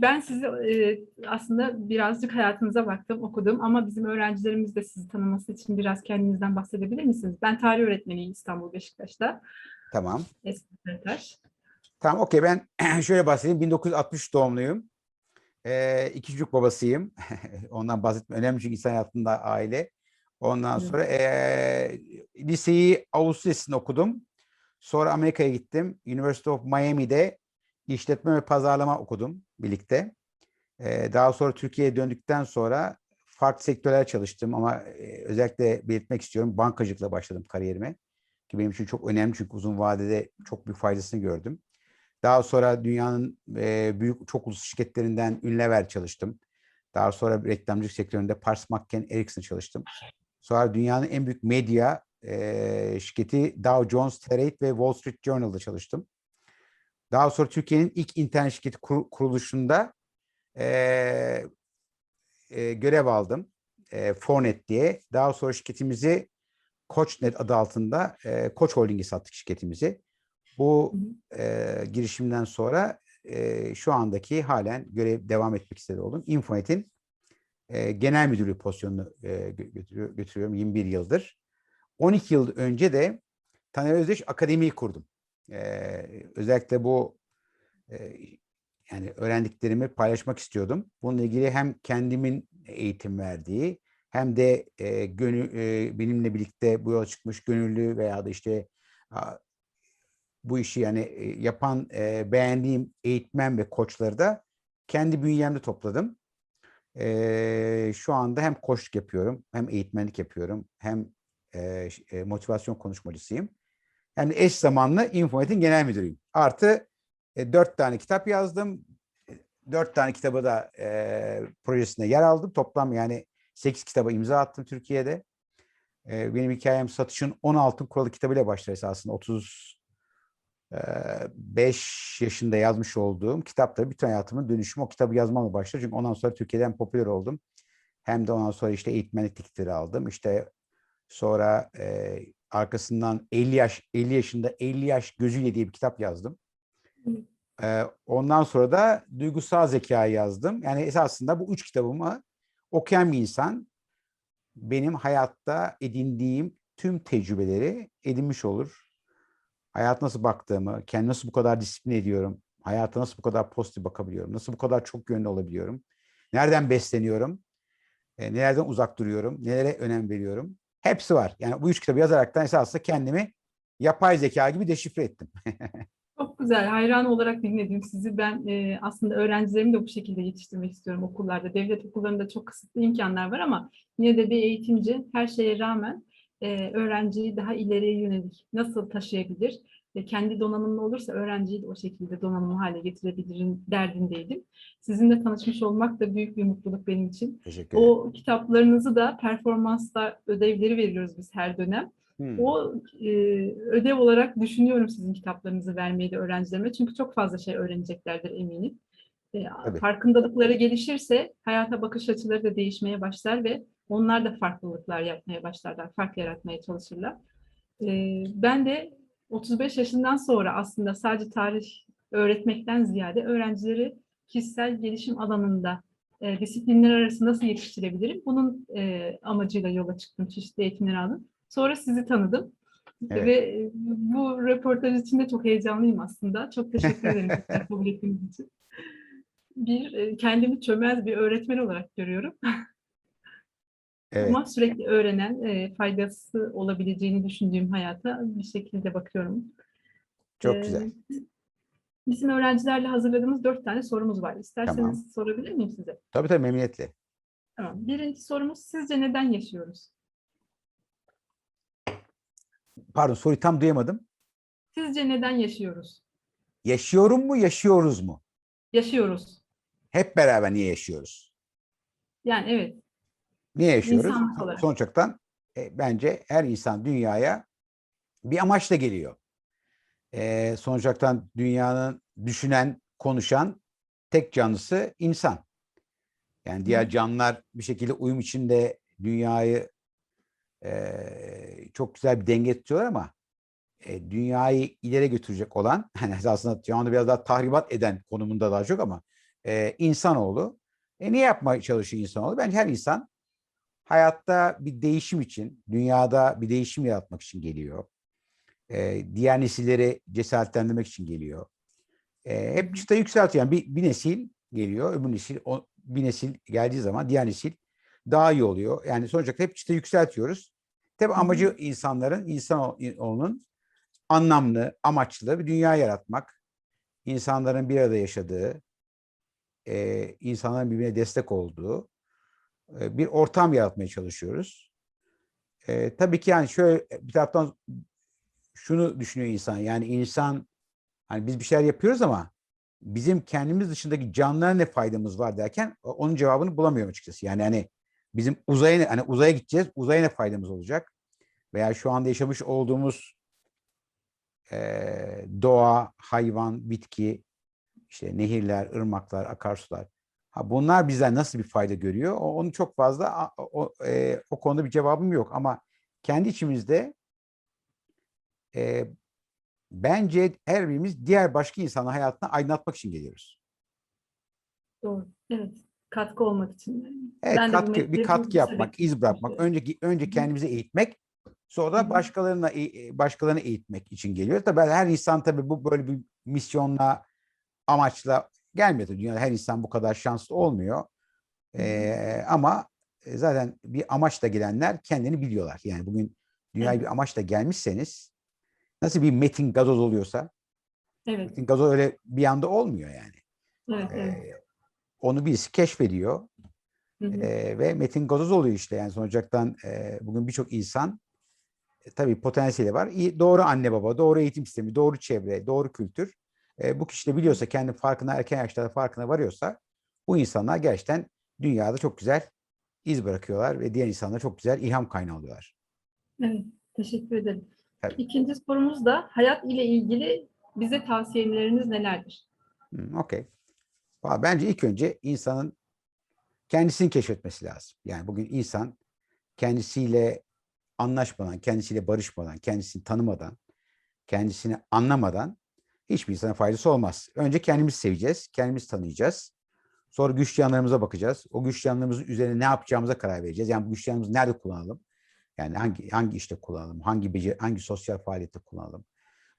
Ben sizi e, aslında birazcık hayatınıza baktım, okudum ama bizim öğrencilerimiz de sizi tanıması için biraz kendinizden bahsedebilir misiniz? Ben tarih öğretmeniyim İstanbul Beşiktaş'ta. Tamam. Eski sekreter. Tamam okey ben şöyle bahsedeyim. 1960 doğumluyum. Ee, iki çocuk babasıyım. Ondan bahsetmem önemli çünkü insan hayatında aile. Ondan Evet. sonra ee, liseyi Avusturya'sında okudum. Sonra Amerika'ya gittim. University of Miami'de işletme ve pazarlama okudum birlikte. Ee, daha sonra Türkiye'ye döndükten sonra farklı sektörler çalıştım ama ee, özellikle belirtmek istiyorum bankacılıkla başladım kariyerime. Ki benim için çok önemli çünkü uzun vadede çok büyük faydasını gördüm. Daha sonra dünyanın e, büyük çok uluslu şirketlerinden Unilever çalıştım. Daha sonra reklamcılık sektöründe Pars McCann Ericsson çalıştım. Sonra dünyanın en büyük medya e, şirketi Dow Jones Trade ve Wall Street Journal'da çalıştım. Daha sonra Türkiye'nin ilk internet şirketi kur- kuruluşunda e, e, görev aldım. E, Fornet diye. Daha sonra şirketimizi Koçnet adı altında e, Koç Holding'e sattık şirketimizi. Bu e, girişimden sonra e, şu andaki halen görev devam etmek istedi oldum. Infonet'in e, genel müdürlüğü pozisyonunu e, gö- götürüyor- götürüyorum 21 yıldır. 12 yıl önce de Taner Özdeş Akademi'yi kurdum. Özellikle bu yani öğrendiklerimi paylaşmak istiyordum. Bununla ilgili hem kendimin eğitim verdiği hem de e, gönül, e, benimle birlikte bu yola çıkmış gönüllü veya da işte a, bu işi yani e, yapan e, beğendiğim eğitmen ve koçları da kendi bünyemde topladım. E, şu anda hem koçluk yapıyorum, hem eğitmenlik yapıyorum, hem e, motivasyon konuşmacısıyım. Yani eş zamanlı Infonet'in genel müdürüyüm. Artı e, dört tane kitap yazdım. E, Dört tane kitabı da e, projesinde yer aldım. Toplam yani sekiz kitaba imza attım Türkiye'de. E, benim hikayem satışın 10 altın kuralı kitabıyla başlar esasında. 30 5 yaşında yazmış olduğum kitapta bütün hayatımın dönüşümü o kitabı yazmamla başladı. Çünkü ondan sonra Türkiye'de hem popüler oldum hem de ondan sonra işte eğitmenlik tiketleri aldım. İşte sonra e, arkasından 50 yaş 50 yaşında 50 yaş gözüyle diye bir kitap yazdım. Hı. E, ondan sonra da duygusal zeka yazdım. Yani esasında bu üç kitabımı okuyan bir insan benim hayatta edindiğim tüm tecrübeleri edinmiş olur hayat nasıl baktığımı, kendimi nasıl bu kadar disiplin ediyorum, hayata nasıl bu kadar pozitif bakabiliyorum, nasıl bu kadar çok yönlü olabiliyorum, nereden besleniyorum, e, nelerden uzak duruyorum, nelere önem veriyorum. Hepsi var. Yani bu üç kitabı yazaraktan esasında kendimi yapay zeka gibi deşifre ettim. Çok güzel, hayran olarak dinledim sizi. Ben e, aslında öğrencilerimi de bu şekilde yetiştirmek istiyorum okullarda. Devlet okullarında çok kısıtlı imkanlar var ama yine de bir eğitimci her şeye rağmen e, öğrenciyi daha ileriye yönelik nasıl taşıyabilir? E, kendi donanımlı olursa öğrenciyi de o şekilde donanımlı hale getirebilirim derdindeydim. Sizinle tanışmış olmak da büyük bir mutluluk benim için. Teşekkür ederim. O kitaplarınızı da performansta ödevleri veriyoruz biz her dönem. Hmm. O e, ödev olarak düşünüyorum sizin kitaplarınızı vermeyi de öğrencilerime. Çünkü çok fazla şey öğreneceklerdir eminim. E, Tabii. farkındalıkları gelişirse hayata bakış açıları da değişmeye başlar ve onlar da farklılıklar yapmaya başlarlar, fark yaratmaya çalışırlar. E, ben de 35 yaşından sonra aslında sadece tarih öğretmekten ziyade öğrencileri kişisel gelişim alanında e, disiplinler arası nasıl yetiştirebilirim? Bunun e, amacıyla yola çıktım, çeşitli eğitimler aldım. Sonra sizi tanıdım. Evet. Ve e, bu röportaj için de çok heyecanlıyım aslında. Çok teşekkür ederim kabul ettiğiniz için. Bir, e, kendimi çömez bir öğretmen olarak görüyorum. Evet. Ama sürekli öğrenen, e, faydası olabileceğini düşündüğüm hayata bir şekilde bakıyorum. Çok Ee, güzel. Bizim öğrencilerle hazırladığımız dört tane sorumuz var. İsterseniz Tamam. sorabilir miyim size? Tabii tabii memnuniyetle. Tamam. Birinci sorumuz sizce neden yaşıyoruz? Pardon soruyu tam duyamadım. Sizce neden yaşıyoruz? Yaşıyorum mu, yaşıyoruz mu? Yaşıyoruz. Hep beraber niye yaşıyoruz? Yani evet. Niye yaşıyoruz? Sonuç olarak e, bence her insan dünyaya bir amaçla geliyor. E, sonuç dünyanın düşünen, konuşan tek canlısı insan. Yani diğer canlılar bir şekilde uyum içinde dünyayı e, çok güzel bir denge tutuyorlar ama e, dünyayı ileri götürecek olan aslında şu anda biraz daha tahribat eden konumunda daha çok ama e, insanoğlu. E, ne yapmaya çalışıyor insanoğlu? Bence her insan hayatta bir değişim için, dünyada bir değişim yaratmak için geliyor. E, diğer nesilleri cesaretlendirmek için geliyor. E, hep çıta yükseltiyor. Yani bir, bir nesil geliyor, öbür nesil, o, bir nesil geldiği zaman diğer nesil daha iyi oluyor. Yani sonuç olarak hep çıta yükseltiyoruz. Hı. amacı insanların, insanoğlunun anlamlı, amaçlı bir dünya yaratmak. insanların bir arada yaşadığı, e, insanların birbirine destek olduğu bir ortam yaratmaya çalışıyoruz. E, tabii ki yani şöyle bir taraftan şunu düşünüyor insan. Yani insan hani biz bir şeyler yapıyoruz ama bizim kendimiz dışındaki canlılara ne faydamız var derken onun cevabını bulamıyorum açıkçası. Yani hani bizim uzaya hani uzaya gideceğiz. Uzaya ne faydamız olacak? Veya şu anda yaşamış olduğumuz eee, doğa, hayvan, bitki, işte nehirler, ırmaklar, akarsular. Ha bunlar bizden nasıl bir fayda görüyor? O, onu çok fazla o, eee, o konuda bir cevabım yok ama kendi içimizde eee, bence her birimiz diğer başka insanın hayatını aydınlatmak için geliyoruz. Doğru. Evet. Katkı olmak için. Evet, Ben katkı, bir katkı yapmak, iz bırakmak. Önce önce kendimizi eğitmek, sonra da başkalarına eğ- başkalarını eğitmek için geliyor. Tabii her insan tabii bu böyle bir misyonla, amaçla Tabii Dünyada her insan bu kadar şanslı olmuyor. Ee, ama e, zaten bir amaçla gelenler kendini biliyorlar. Yani bugün dünyaya bir amaçla gelmişseniz nasıl bir Metin Gazoz oluyorsa Evet. Metin Gazoz öyle bir anda olmuyor yani. Evet. Evet. Ee, onu birisi keşfediyor. Hı hı. Ee, ve Metin Gazoz oluyor işte yani sonuçta e, bugün birçok insan e, tabii potansiyeli var. İyi, doğru anne baba, doğru eğitim sistemi, doğru çevre, doğru kültür. E, bu kişi de biliyorsa kendi farkına erken yaşlarda farkına varıyorsa bu insanlar gerçekten dünyada çok güzel iz bırakıyorlar ve diğer insanlara çok güzel ilham kaynağı oluyorlar. Evet. Teşekkür ederim. Tabii. İkinci sorumuz da hayat ile ilgili bize tavsiyeleriniz nelerdir? Hmm, Okey. Bence ilk önce insanın kendisini keşfetmesi lazım. Yani bugün insan kendisiyle anlaşmadan, kendisiyle barışmadan, kendisini tanımadan, kendisini anlamadan hiçbir insana faydası olmaz. Önce kendimizi seveceğiz, kendimizi tanıyacağız. Sonra güçlü yanlarımıza bakacağız. O güçlü yanlarımızın üzerine ne yapacağımıza karar vereceğiz. Yani bu güçlü yanlarımızı nerede kullanalım? Yani hangi hangi işte kullanalım? Hangi beceri, hangi sosyal faaliyette kullanalım?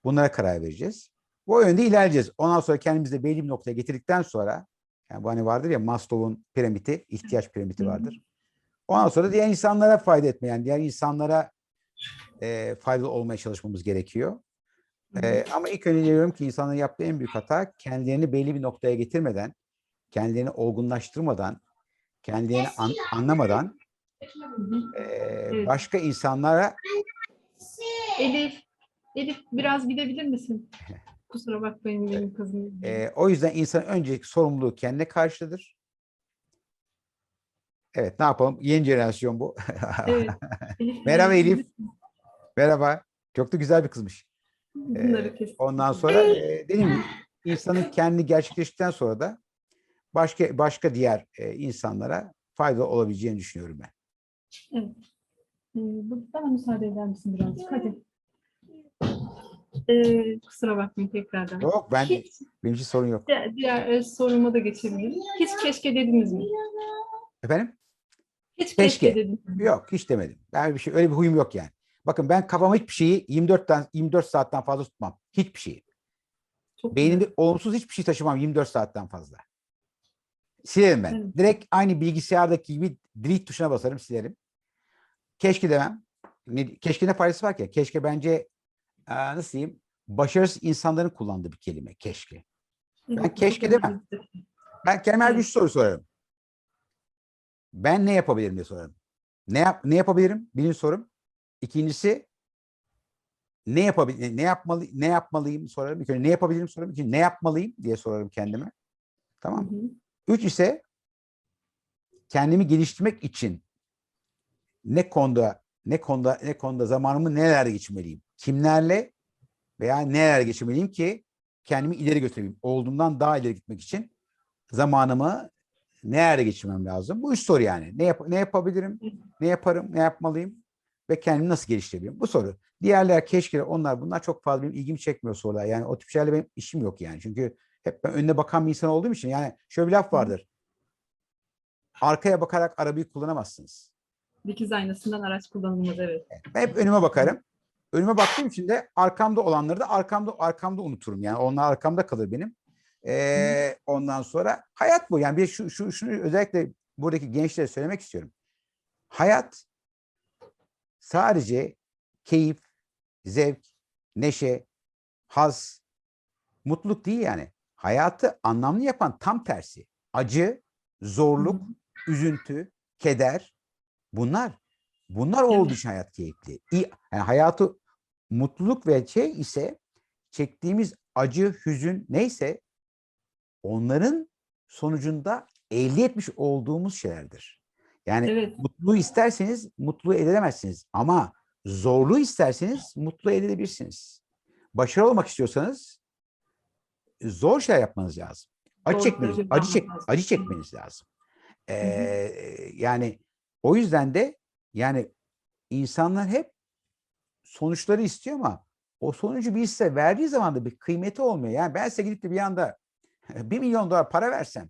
Bunlara karar vereceğiz. Bu yönde ilerleyeceğiz. Ondan sonra kendimizi de belli bir noktaya getirdikten sonra yani bu hani vardır ya Maslow'un piramidi, ihtiyaç piramidi vardır. Ondan sonra diğer insanlara fayda etme yani diğer insanlara e, faydalı olmaya çalışmamız gerekiyor. Hı hı. E, ama ilk önce diyorum ki insanların yaptığı en büyük hata kendilerini belli bir noktaya getirmeden, kendilerini olgunlaştırmadan, kendilerini an- anlamadan e, başka insanlara Elif, Elif biraz gidebilir misin? Kusura bakmayın benim kızım. e, o yüzden insan öncelikli sorumluluğu kendine karşıdır. Evet ne yapalım? Yeni jenerasyon bu. Evet. Elif, Merhaba Elif. Merhaba. Çok da güzel bir kızmış. Bunları kestik. Ondan sonra e, dediğim gibi insanın kendini gerçekleştikten sonra da başka başka diğer e, insanlara fayda olabileceğini düşünüyorum ben. Evet. Ee, bu- Bana müsaade eder misin birazcık? Hadi. Ee, kusura bakmayın tekrardan. Yok ben Hiç, benim için sorun yok. diğer, diğer e, soruma da geçebilirim. Hiç keşke dediniz mi? Efendim? Hiç Keşke. keşke, dediniz mi? Yok hiç demedim. Ben bir şey öyle bir huyum yok yani. Bakın ben kafama hiçbir şeyi 24'ten 24 saatten fazla tutmam. Hiçbir şeyi. Çok Beynimde olumsuz hiçbir şey taşımam 24 saatten fazla. Silerim ben. Evet. Direkt aynı bilgisayardaki gibi delete tuşuna basarım silerim. Keşke demem. Ne, keşke ne faydası var ki? Keşke bence aa, nasıl diyeyim? Başarısız insanların kullandığı bir kelime. Keşke. Ben keşke demem. Ben Evet. şu soru sorarım. Ben ne yapabilirim diye sorarım. Ne yap ne yapabilirim? Birinci sorum. İkincisi ne yapabilirim? Ne yapmalı ne yapmalıyım sorarım. İlk önce ne yapabilirim sorarım. İkinci ne yapmalıyım diye sorarım kendime. Tamam mı? hı. Üç ise kendimi geliştirmek için ne konuda ne konuda ne konuda zamanımı nelerde geçirmeliyim? Kimlerle veya neler geçirmeliyim ki kendimi ileri götüreyim. Olduğumdan daha ileri gitmek için zamanımı nerede geçirmem lazım? Bu üç soru yani. Ne yap ne yapabilirim? Ne yaparım? Ne yapmalıyım? Ve kendimi nasıl geliştirebilirim? Bu soru. Diğerler keşke onlar bunlar çok fazla benim ilgimi çekmiyor sorular. Yani o tip şeylerle benim işim yok yani. Çünkü hep ben önüne bakan bir insan olduğum için yani şöyle bir laf vardır. Arkaya bakarak arabayı kullanamazsınız. Dikiz aynasından araç kullanılmaz evet. Ben hep önüme bakarım. Önüme baktığım için de arkamda olanları da arkamda arkamda unuturum. Yani onlar arkamda kalır benim. Ee, ondan sonra hayat bu. Yani bir şu, şu şunu özellikle buradaki gençlere söylemek istiyorum. Hayat sadece keyif, zevk, neşe, haz, mutluluk değil yani. Hayatı anlamlı yapan tam tersi. Acı, zorluk, üzüntü, keder bunlar. Bunlar olduğu için hayat keyifli. İyi, yani hayatı mutluluk ve şey ise çektiğimiz acı, hüzün neyse onların sonucunda elde etmiş olduğumuz şeylerdir. Yani Evet. mutluluğu isterseniz mutlu elde edemezsiniz ama zorluğu isterseniz mutlu elde edebilirsiniz. Başarılı olmak istiyorsanız zor şeyler yapmanız lazım. Acı çekmeniz, acı çek, acı çekmeniz lazım. Ee, yani o yüzden de yani insanlar hep sonuçları istiyor ama o sonucu bir size verdiği zaman da bir kıymeti olmuyor. Yani ben size gidip de bir anda bir milyon dolar para versem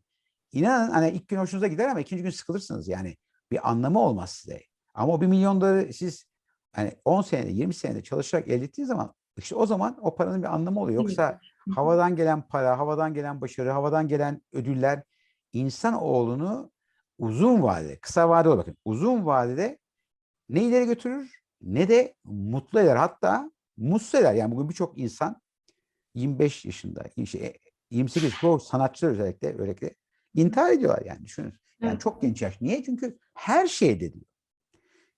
inanın hani ilk gün hoşunuza gider ama ikinci gün sıkılırsınız. Yani bir anlamı olmaz size. Ama o bir milyon doları siz hani 10 senede 20 senede çalışarak elde ettiğiniz zaman işte o zaman o paranın bir anlamı oluyor. Yoksa havadan gelen para, havadan gelen başarı, havadan gelen ödüller insanoğlunu uzun vadede, kısa vadede bakın. Uzun vadede ne ileri götürür ne de mutlu eder. Hatta mutsuz eder. Yani bugün birçok insan 25 yaşında, işte 28 çoğu sanatçılar özellikle özellikle intihar ediyorlar yani düşünün. Yani Evet. çok genç yaş. Niye? Çünkü her şey ediliyor.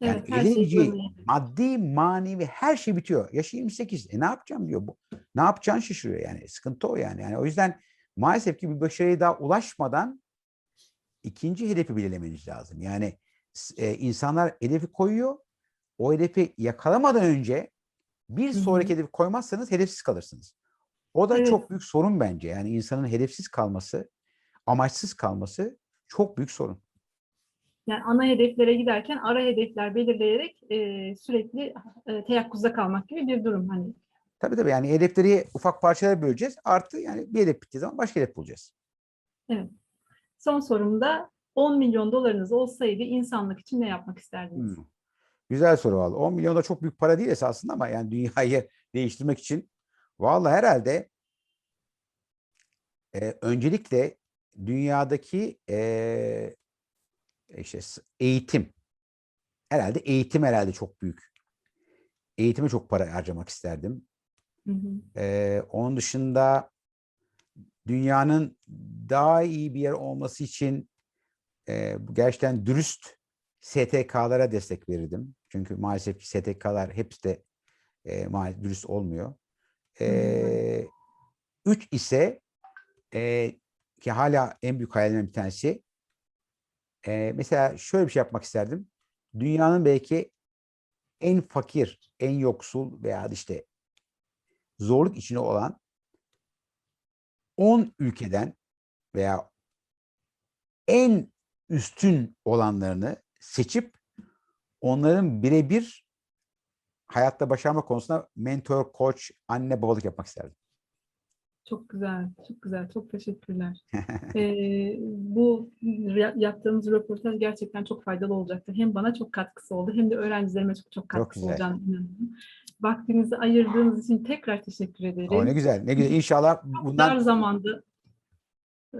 Yani Evet, her şey maddi, manevi her şey bitiyor. Yaşı 28. E ne yapacağım diyor. Bu, ne yapacağını şaşırıyor yani. Sıkıntı o yani. yani. O yüzden maalesef ki bir başarıya daha ulaşmadan ikinci hedefi belirlemeniz lazım. Yani e, insanlar hedefi koyuyor. O hedefi yakalamadan önce bir sonraki hedefi koymazsanız hedefsiz kalırsınız. O da Evet. çok büyük sorun bence. Yani insanın hedefsiz kalması, amaçsız kalması çok büyük sorun. Yani ana hedeflere giderken ara hedefler belirleyerek e, sürekli e, teyakkuzda kalmak gibi bir durum hani. Tabii tabii yani hedefleri ufak parçalara böleceğiz. Artı yani bir hedef bittiği zaman başka hedef bulacağız. Son sorumda 10 milyon dolarınız olsaydı insanlık için ne yapmak isterdiniz? Hmm. Güzel soru valla. 10 milyon da çok büyük para değil esasında ama yani dünyayı değiştirmek için valla herhalde e, öncelikle dünyadaki e, işte eğitim herhalde eğitim herhalde çok büyük. Eğitime çok para harcamak isterdim. Hı hı. Ee, onun dışında dünyanın daha iyi bir yer olması için e, gerçekten dürüst STK'lara destek verirdim. Çünkü maalesef ki STK'lar hepsi de e, maalesef dürüst olmuyor. E, üç ise e, ki hala en büyük hayalimden bir tanesi e, mesela şöyle bir şey yapmak isterdim. Dünyanın belki en fakir, en yoksul veya işte zorluk içinde olan 10 ülkeden veya en üstün olanlarını seçip onların birebir hayatta başarma konusunda mentor, koç, anne babalık yapmak isterdim. Çok güzel, çok güzel. Çok teşekkürler. Ee, bu ya- yaptığımız röportaj gerçekten çok faydalı olacaktır. Hem bana çok katkısı oldu hem de öğrencilerime çok çok katkısı güzel. olacağını inanıyorum. Vaktinizi ayırdığınız için tekrar teşekkür ederim. O ne güzel, ne güzel. İnşallah bundan zamanda. Ee,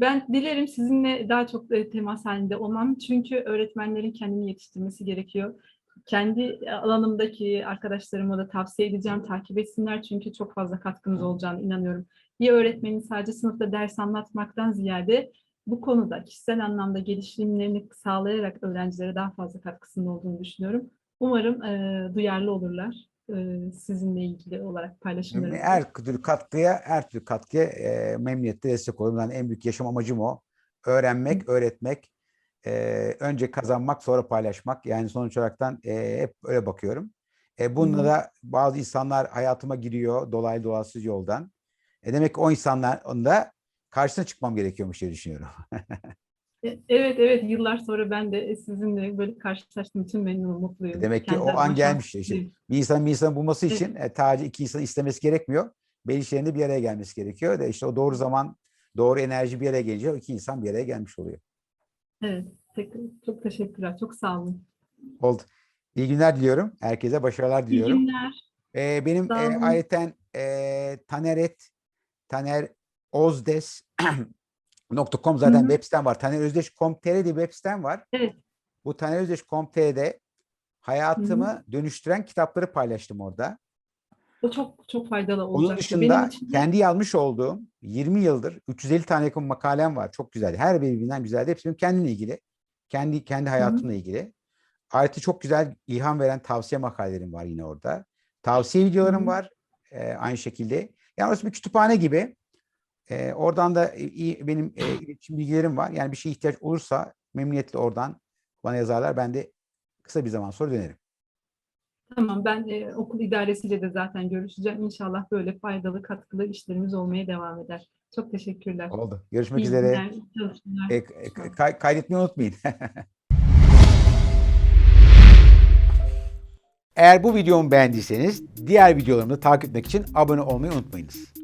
Ben dilerim sizinle daha çok e, temas halinde olmam. Çünkü öğretmenlerin kendini yetiştirmesi gerekiyor. Kendi alanımdaki arkadaşlarıma da tavsiye edeceğim, takip etsinler. Çünkü çok fazla katkınız olacağını inanıyorum. Bir öğretmenin sadece sınıfta ders anlatmaktan ziyade bu konuda kişisel anlamda gelişimlerini sağlayarak öğrencilere daha fazla katkısının olduğunu düşünüyorum. Umarım e, duyarlı olurlar e, sizinle ilgili olarak paylaşımlarımızda. her türlü katkıya, her türlü katkıya e, memnuniyetle destek olurum. Yani en büyük yaşam amacım o. Öğrenmek, öğretmek, e, önce kazanmak, sonra paylaşmak. Yani sonuç olaraktan e, hep öyle bakıyorum. E, bununla Hı hı. da bazı insanlar hayatıma giriyor dolaylı dolayısız yoldan. E, demek ki o insanların da karşısına çıkmam gerekiyormuş diye düşünüyorum. E, Evet evet yıllar sonra ben de sizinle böyle karşılaştığım için memnunum, mutluyum. Demek ki Kendi o an gelmiş işte. Bir insanın bir insanı bulması Evet. için e, sadece iki insanı istemesi gerekmiyor. belli şeylerin de bir araya gelmesi gerekiyor. Da işte o doğru zaman, doğru enerji bir araya gelince iki insan bir araya gelmiş oluyor. Evet. çok teşekkürler. Çok sağ olun. Oldu. İyi günler diliyorum. Herkese başarılar İyi diliyorum. günler. Ee, benim e, ayrıca e, Taneret, Taner Ozdes .com zaten Hı hı. web sitem var. Tanerözdeş.com.tr diye bir web sitem var. Evet. Bu Tanerözdeş.com.tr'de hayatımı dönüştüren kitapları paylaştım orada. O çok çok faydalı Onun olacak. dışında için de- kendi yazmış olduğum 20 yıldır 350 tane yakın makalem var. Çok güzel. Her biri birbirinden güzel. Hepsi benim kendimle ilgili. Kendi kendi hayatımla ilgili. Ayrıca çok güzel ilham veren tavsiye makalelerim var yine orada. Tavsiye videolarım hı. var. e, aynı şekilde. Yani orası bir kütüphane gibi. E, oradan da iyi, benim e, iletişim bilgilerim var. Yani bir şeye ihtiyaç olursa memnuniyetle oradan bana yazarlar. Ben de kısa bir zaman sonra dönerim. Tamam ben e, okul idaresiyle de zaten görüşeceğim. İnşallah böyle faydalı, katkılı işlerimiz olmaya devam eder. Çok teşekkürler. Oldu. Görüşmek İyi üzere. günler, çalışmalar. E, e, kay- kaydetmeyi unutmayın. Eğer bu videomu beğendiyseniz diğer videolarımı takip etmek için abone olmayı unutmayınız.